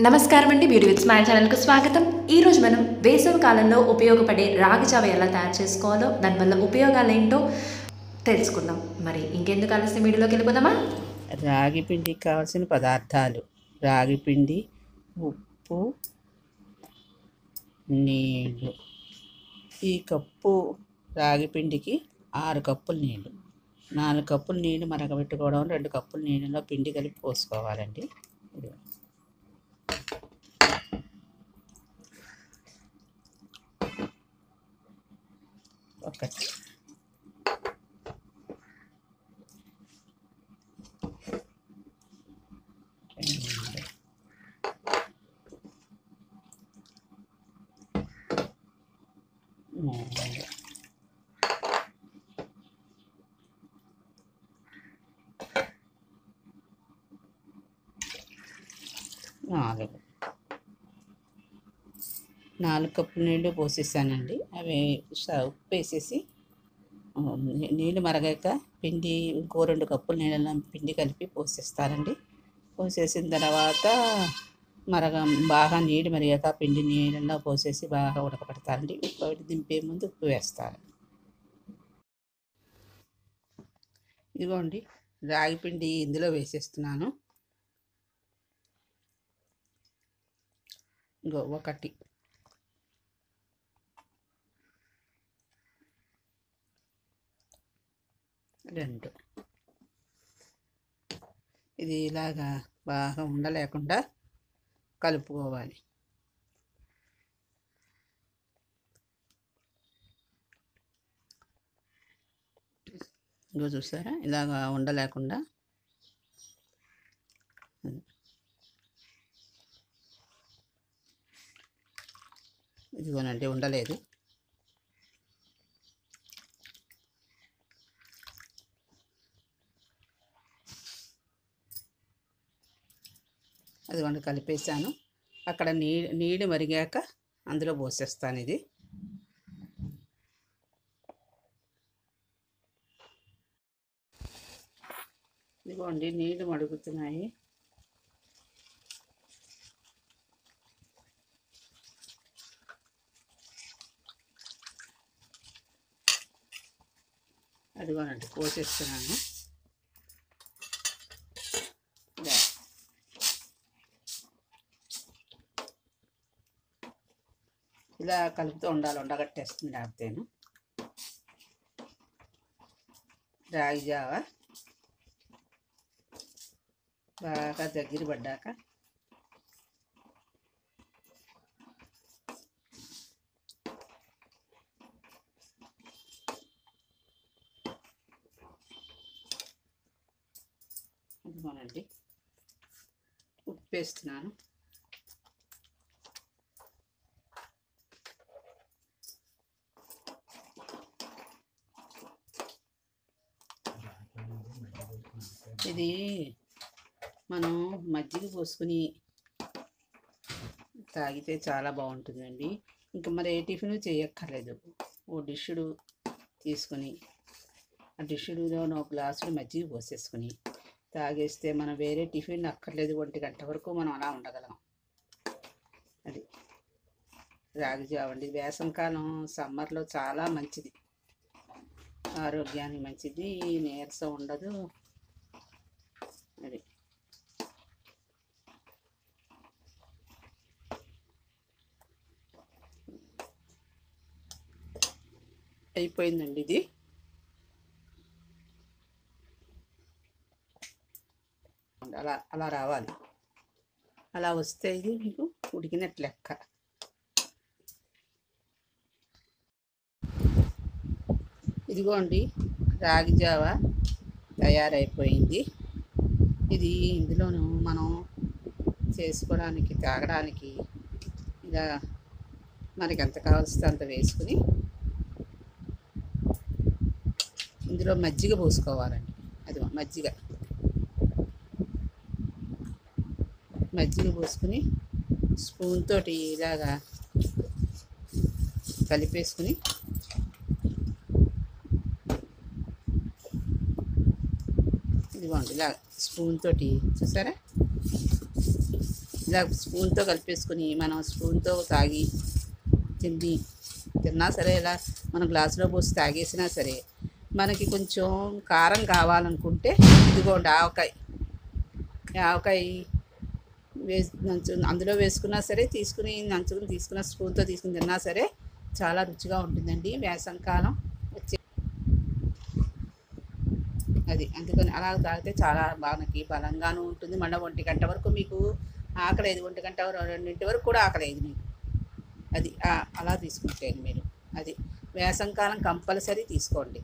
నమస్కారం అండి beauty with smile ఛానల్కు స్వాగతం. ఈరోజు మనం వేసవి కాలంలో ఉపయోగపడే రాగి జావ ఎలా తయారు చేసుకోవాలో దానివల్ల ఉపయోగాలు ఏంటో తెలుసుకుందాం. మరి ఇంకెందుకు ఆలస్యం? వీడియోలోకి వెళ్ళిపోదామా? రాగి పిండికి కావాల్సిన పదార్థాలు. రాగి పిండి ఉప్పు నీళ్ళు ఈ కప్పు రాగి పిండికి ఆరు కప్పులు నీళ్ళు నాలుగు కప్పులు నీళ్ళు మరగబెట్టుకోవడం రెండు కప్పులు నీళ్ళలో పిండి కలిపి పోసుకోవాలండి. ఒకటి రెండు మూడు నాలుగు నాలుగు కప్పులు నీళ్ళు పోసేసానండి. అవి ఉప్పు వేసేసి నీళ్ళు మరగాక పిండి ఇంకో రెండు కప్పులు నీళ్ళలో పిండి కలిపి పోసేస్తానండి. పోసేసిన తర్వాత మరగ బాగా నీళ్ళు మరిగాక పిండి నీళ్ళలో పోసేసి బాగా ఉడకపెడతానండి ఉప్పు దింపే ముందు ఉప్పు వేస్తాను. ఇదిగోండి రాగి పిండి ఇందులో వేసేస్తున్నాను. ఇంకో ఒకటి. రెండు. ఇది ఇలాగా బాగా ఉండలేకుండా కలుపుకోవాలి. ఇంకో చూసారా? ఇలాగా ఉండలేకుండా. ఇదిగోనండి ఉండలేదు. అదిగోండి కలిపేసాను అక్కడ నీ నీళ్ళు మరిగాక అందులో పోసేస్తాను ఇది. ఇదిగోండి నీళ్ళు మడుగుతున్నాయి. అదిగోనండి కోసేస్తున్నాను ఇలా. ఇలా కలుపుతూ ఉండాలి ఉండగట్టేస్తుంది లేకపోతేను. రాగి జావ బాగా దగ్గర పడ్డాక. ఇదిగోనండి ఉప్పు వేస్తున్నాను ఇది మనం మజ్జిగ పోసుకుని తాగితే చాలా బాగుంటుందండి. ఇంకా మరి ఏ టిఫిన్ చేయక్కర్లేదు. ఓ డిష్డు తీసుకుని ఆ డిష్యుడులో ఒక గ్లాసుడు మజ్జిగ పోసేసుకుని తాగేస్తే మనం వేరే టిఫిన్ అక్కర్లేదు. ఒంటి గంట వరకు మనం అలా ఉండగలం. అది రాగి జావండి వేసవకాలం సమ్మర్లో చాలా మంచిది. ఆరోగ్యానికి మంచిది. నీరసం ఉండదు. అది. అయిపోయిందండి ఇది. అలా అలా రావాలి. అలా వస్తే ఇది మీకు ఉడికినట్టు లెక్క. ఇదిగోండి రాగి జావ తయారైపోయింది. ఇది ఇందులోను మనం చేసుకోవడానికి తాగడానికి ఇలా మనకి ఎంత కావాల్సితే అంత వేసుకుని ఇందులో మజ్జిగ పోసుకోవాలండి. అది మజ్జిగ. మజ్జిగ పోసుకుని స్పూన్ తోటి ఇలాగా కలిపేసుకుని ఇదిగోండి ఇలా స్పూన్ తోటి చూసారా? ఇలా స్పూన్తో కలిపేసుకుని మనం స్పూన్తో తాగి తిండి తిన్నా సరే ఇలా మనం గ్లాసులో పోసి తాగేసినా సరే మనకి కొంచెం కారం కావాలనుకుంటే ఇదిగోండి ఆవకాయ. ఆవకాయ వేసి నంచు అందులో వేసుకున్నా సరే తీసుకుని నంచుకుని తీసుకున్న స్పూన్తో తీసుకుని తిన్నా సరే చాలా రుచిగా ఉంటుందండి వేసంకాలం వచ్చే అది. అందుకని అలా తాగితే చాలా మనకి బలంగాను ఉంటుంది. మళ్ళీ ఒంటి గంట వరకు మీకు ఆకలేదు. ఒంటి గంట వరకు రెండింటి వరకు కూడా ఆకలేదు మీకు. అది అలా తీసుకుంటే మీరు. అది వేసంకాలం కంపల్సరీ తీసుకోండి.